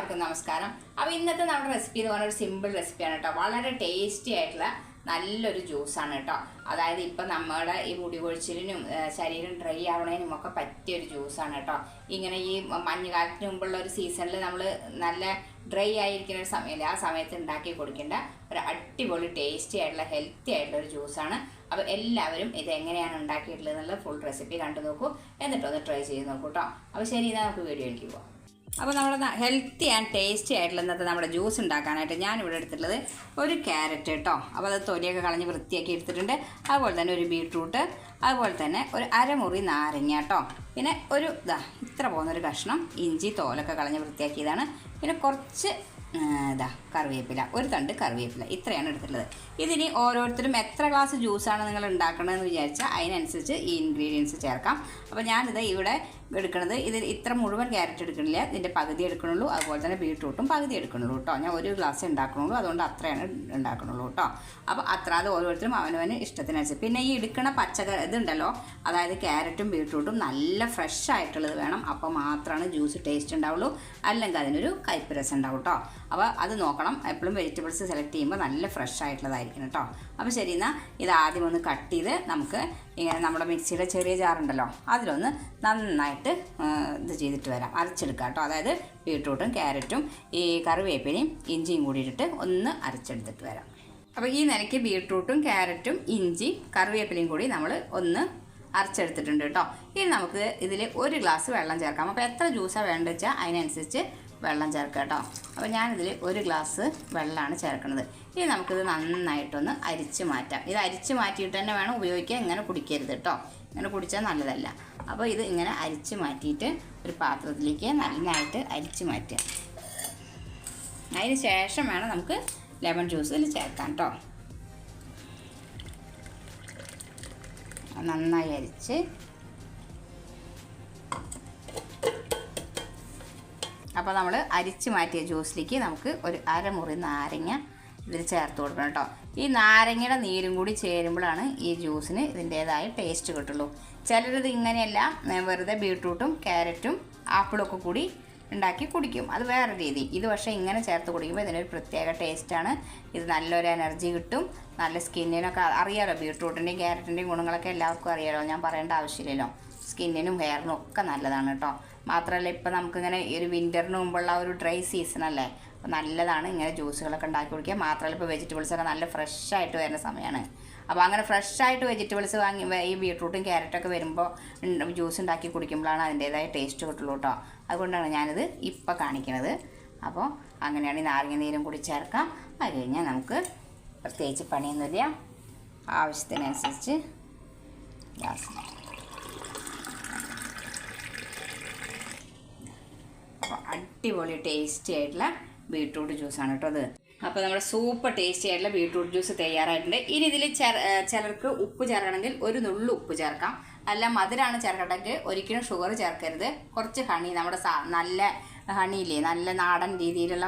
എല്ലാവർക്കും നമസ്കാരം. അപ്പോൾ ഇന്നത്തെ നമ്മുടെ റെസിപ്പി എന്ന് പറഞ്ഞ ഒരു സിമ്പിൾ റെസിപ്പിയാണ് കേട്ടോ. വളരെ ടേസ്റ്റി ആയിട്ടുള്ള നല്ലൊരു ജ്യൂസാണ് കേട്ടോ. അതായത് ഇപ്പം നമ്മുടെ ഈ മുടി കൊഴിച്ചിലിനും ശരീരം ഡ്രൈ ആവണതിനും ഒക്കെ പറ്റിയ ഒരു ജ്യൂസാണ് കേട്ടോ. ഇങ്ങനെ ഈ മഞ്ഞുകാലത്തിന് മുമ്പുള്ള ഒരു സീസണിൽ നമ്മൾ നല്ല ഡ്രൈ ആയിരിക്കുന്ന ഒരു സമയമില്ല ആ സമയത്ത് ഉണ്ടാക്കി കൊടുക്കേണ്ട ഒരു അടിപൊളി ടേസ്റ്റി ആയിട്ടുള്ള ഹെൽത്തി ആയിട്ടുള്ള ഒരു ജ്യൂസാണ് അപ്പോൾ എല്ലാവരും ഇത് എങ്ങനെയാണ് ഉണ്ടാക്കിയിട്ടുള്ളത് എന്നുള്ള ഫുൾ റെസിപ്പി കണ്ടു നോക്കൂ. എന്നിട്ടൊന്ന് ട്രൈ ചെയ്ത് നോക്കൂ കേട്ടോ. അപ്പോൾ ശരി എന്നാൽ നമുക്ക് വീഡിയോയിലേക്ക് പോവാം. അപ്പോൾ നമ്മുടെ ഹെൽത്തി ആൻഡ് ടേസ്റ്റി ആയിട്ടുള്ള ഇന്നത്തെ നമ്മുടെ ജ്യൂസ് ഉണ്ടാക്കാനായിട്ട് ഞാൻ ഇവിടെ എടുത്തിട്ടുള്ളത് ഒരു ക്യാരറ്റ് കേട്ടോ. അപ്പോൾ അത് തൊലിയൊക്കെ കളഞ്ഞ് വൃത്തിയാക്കി എടുത്തിട്ടുണ്ട്. അതുപോലെ തന്നെ ഒരു ബീട്രൂട്ട് അതുപോലെ തന്നെ ഒരു അരമുറി നാരങ്ങ കേട്ടോ. പിന്നെ ഒരു ഇതാ ഇത്ര പോകുന്നൊരു കഷ്ണം ഇഞ്ചി തോലൊക്കെ കളഞ്ഞ് വൃത്തിയാക്കിയതാണ്. പിന്നെ കുറച്ച് ഇതാ കറിവേപ്പില ഒരു തണ്ട് കറിവേപ്പില. ഇത്രയാണ് എടുത്തിട്ടുള്ളത്. ഇതിനി ഓരോരുത്തരും എത്ര ഗ്ലാസ് ജ്യൂസാണ് നിങ്ങൾ ഉണ്ടാക്കണമെന്ന് വിചാരിച്ചാൽ അതിനനുസരിച്ച് ഈ ഇൻഗ്രീഡിയൻസ് ചേർക്കാം. അപ്പോൾ ഞാനിത് ഇവിടെ എടുക്കണത്. ഇത് ഇത്ര മുഴുവൻ ക്യാരറ്റ് എടുക്കണില്ല. ഇതിന്റെ പകുതി എടുക്കണുള്ളൂ. അതുപോലെ തന്നെ ബീട്രൂട്ടും പകുതി എടുക്കണുള്ളൂ കേട്ടോ. ഞാൻ ഒരു ഗ്ലാസ് ഉണ്ടാക്കണുള്ളൂ. അതുകൊണ്ട് അത്രയാണ് ഉണ്ടാക്കണുള്ളൂ കേട്ടോ. അപ്പോൾ അത്ര അത് ഓരോരുത്തരും അവനവന് ഇഷ്ടത്തിനനുസരിച്ച്. പിന്നെ ഈ എടുക്കണ പച്ചക്കറി ഇതുണ്ടല്ലോ. അതായത് ക്യാരറ്റും ബീട്രൂട്ടും നല്ല ഫ്രഷ് ആയിട്ടുള്ളത് വേണം. അപ്പോൾ മാത്രമാണ് ജ്യൂസ് ടേസ്റ്റ് ഉണ്ടാവുള്ളൂ. അല്ലെങ്കിൽ അതിനൊരു കയ്പ്പ് രസം ഉണ്ടാവും കേട്ടോ. അപ്പോൾ അത് നോക്കണം. എപ്പോഴും വെജിറ്റബിൾസ് സെലക്ട് ചെയ്യുമ്പോൾ നല്ല ഫ്രഷ് ആയിട്ടുള്ളതായിരിക്കണം കേട്ടോ. അപ്പോൾ ശരി എന്നാൽ ഇത് ആദ്യം ഒന്ന് കട്ട് ചെയ്ത് നമുക്ക് ഇങ്ങനെ നമ്മുടെ മിക്സിയുടെ ചെറിയ ജാറുണ്ടല്ലോ അതിലൊന്ന് നന്നായിട്ട് ഇത് ചെയ്തിട്ട് വരാം. അരച്ചെടുക്കാം കേട്ടോ. അതായത് ബീട്രൂട്ടും ക്യാരറ്റും ഈ കറിവേപ്പിലയും ഇഞ്ചിയും കൂടി ഇട്ടിട്ട് ഒന്ന് അരച്ചെടുത്തിട്ട് വരാം. അപ്പോൾ ഈ നിലയ്ക്ക് ബീട്രൂട്ടും ക്യാരറ്റും ഇഞ്ചി കറിവേപ്പിലയും കൂടി നമ്മൾ ഒന്ന് അരച്ചെടുത്തിട്ടുണ്ട് കേട്ടോ. ഇനി നമുക്ക് ഇതിൽ ഒരു ഗ്ലാസ് വെള്ളം ചേർക്കാം. അപ്പോൾ എത്ര ജ്യൂസാണ് വേണ്ടത് വെച്ചാൽ അതിനനുസരിച്ച് വെള്ളം ചേർക്കാം കേട്ടോ. അപ്പോൾ ഞാനിതിൽ ഒരു ഗ്ലാസ് വെള്ളമാണ് ചേർക്കുന്നത്. ഇനി നമുക്കിത് നന്നായിട്ടൊന്ന് അരിച്ച് മാറ്റാം. ഇത് അരിച്ച് മാറ്റിയിട്ട് തന്നെ വേണം ഉപയോഗിക്കാൻ. ഇങ്ങനെ കുടിക്കരുത് കേട്ടോ. ഇങ്ങനെ കുടിച്ചാൽ നല്ലതല്ല. അപ്പോൾ ഇത് ഇങ്ങനെ അരിച്ച് മാറ്റിയിട്ട് ഒരു പാത്രത്തിലേക്ക് നന്നായിട്ട് അരിച്ച് മാറ്റുക. അതിന് ശേഷം വേണം നമുക്ക് ലെമൺ ജ്യൂസ് ഇതിൽ ചേർക്കാം കേട്ടോ. നന്നായി അരിച്ച് അപ്പോൾ നമ്മൾ അരിച്ച് മാറ്റിയ ജ്യൂസിലേക്ക് നമുക്ക് ഒരു അരമുറി നാരങ്ങ ഇതിൽ ചേർത്ത് കൊടുക്കണം കേട്ടോ. ഈ നാരങ്ങയുടെ നീരും കൂടി ചേരുമ്പോഴാണ് ഈ ജ്യൂസിന് ഇതിന്റേതായ ടേസ്റ്റ് കിട്ടുള്ളൂ. ചിലരിത് ഇങ്ങനെയല്ല വെറുതെ ബീട്രൂട്ടും ക്യാരറ്റും ആപ്പിളും ഒക്കെ കൂടി ഉണ്ടാക്കി കുടിക്കും. അത് വേറെ രീതി. ഇത് പക്ഷേ ഇങ്ങനെ ചേർത്ത് കുടിക്കുമ്പോൾ ഇതിനൊരു പ്രത്യേക ടേസ്റ്റാണ് ഇത് നല്ലൊരു എനർജി കിട്ടും. നല്ല സ്കിന്നിനൊക്കെ അറിയാലോ ബീട്രൂട്ടിന്റെയും ക്യാരറ്റിന്റെയും ഗുണങ്ങളൊക്കെ എല്ലാവർക്കും അറിയാലോ. ഞാൻ പറയേണ്ട ആവശ്യമില്ലല്ലോ. സ്കിന്നിനും ഹെയറിനും ഒക്കെ നല്ലതാണ് കേട്ടോ മാത്രമല്ല ഇപ്പം നമുക്കിങ്ങനെ ഈ ഒരു വിന്ററിന് മുമ്പുള്ള ഒരു ഡ്രൈ സീസൺ അല്ലേ? അപ്പോൾ നല്ലതാണ് ഇങ്ങനെ ജ്യൂസുകളൊക്കെ ഉണ്ടാക്കി കുടിക്കുക. മാത്രമല്ല ഇപ്പോൾ വെജിറ്റബിൾസ് ഒക്കെ നല്ല ഫ്രഷ് ആയിട്ട് വരുന്ന സമയമാണ് അപ്പോൾ അങ്ങനെ ഫ്രഷ് ആയിട്ട് വെജിറ്റബിൾസ് വാങ്ങി ഈ ബീട്രൂട്ടും ക്യാരറ്റൊക്കെ വരുമ്പോൾ ജ്യൂസ് ഉണ്ടാക്കി കുടിക്കുമ്പോഴാണ് അതിന്റേതായ ടേസ്റ്റ് കിട്ടുള്ളൂ കേട്ടോ അതുകൊണ്ടാണ് ഞാനിത് ഇപ്പം കാണിക്കുന്നത് അപ്പോൾ അങ്ങനെയാണ് ഈ നാരങ്ങ നീരും കൂടി ചേർക്കാം. അത് കഴിഞ്ഞാൽ നമുക്ക് പ്രത്യേകിച്ച് പണിയൊന്നുമില്ല. ആവശ്യത്തിനനുസരിച്ച് ഗ്യാസ് അപ്പോൾ അടിപൊളി ടേസ്റ്റി ആയിട്ടുള്ള ബീട്രൂട്ട് ജ്യൂസാണ് കേട്ടോ അത്. അപ്പൊ നമ്മുടെ സൂപ്പർ ടേസ്റ്റി ആയിട്ടുള്ള ബീട്രൂട്ട് ജ്യൂസ് തയ്യാറായിട്ടുണ്ട്. ഇനി ഇതിൽ ചിലർക്ക് ഉപ്പ് ചേർക്കണമെങ്കിൽ ഒരു നുള്ളു ഉപ്പ് ചേർക്കാം. അല്ല മധുരമാണ് ചേർക്കണമെങ്കിൽ ഒരിക്കലും ഷുഗർ ചേർക്കരുത്. കുറച്ച് ഹണി നമ്മുടെ നല്ല ഹണിയില്ലേ നല്ല നാടൻ രീതിയിലുള്ള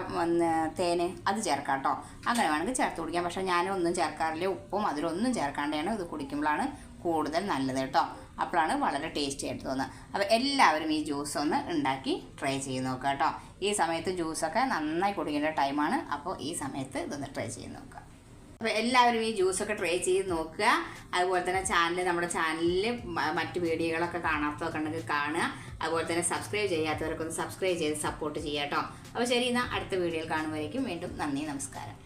തേന് അത് ചേർക്കാം കേട്ടോ. അങ്ങനെ വേണമെങ്കിൽ ചേർത്ത് കുടിക്കാം. പക്ഷേ ഞാനൊന്നും ചേർക്കാറില്ല. ഉപ്പും മധുരം ഒന്നും ചേർക്കാണ്ടാണ് ഇത് കുടിക്കുമ്പോഴാണ് കൂടുതൽ നല്ലത് കേട്ടോ. അപ്പോഴാണ് വളരെ ടേസ്റ്റി ആയിട്ട് തോന്നുന്നത്. അപ്പോൾ എല്ലാവരും ഈ ജ്യൂസ് ഒന്ന് ഉണ്ടാക്കി ട്രൈ ചെയ്ത് നോക്കുക കേട്ടോ. ഈ സമയത്ത് ജ്യൂസൊക്കെ നന്നായി കുടിക്കേണ്ട ടൈമാണ് അപ്പോൾ ഈ സമയത്ത് ഇതൊന്ന് ട്രൈ ചെയ്ത് നോക്കുക. അപ്പോൾ എല്ലാവരും ഈ ജ്യൂസൊക്കെ ട്രൈ ചെയ്ത് നോക്കുക. അതുപോലെ തന്നെ ചാനൽ നമ്മുടെ ചാനലിൽ മറ്റ് വീഡിയോകളൊക്കെ കാണാത്തതൊക്കെ ഉണ്ടെങ്കിൽ കാണുക. അതുപോലെ തന്നെ സബ്സ്ക്രൈബ് ചെയ്യാത്തവർക്കൊന്ന് സബ്സ്ക്രൈബ് ചെയ്ത് സപ്പോർട്ട് ചെയ്യുക കേട്ടോ. അപ്പോൾ ശരി എന്നാൽ അടുത്ത വീഡിയോയിൽ കാണുമ്പോഴേക്കും വീണ്ടും നന്ദി നമസ്കാരം.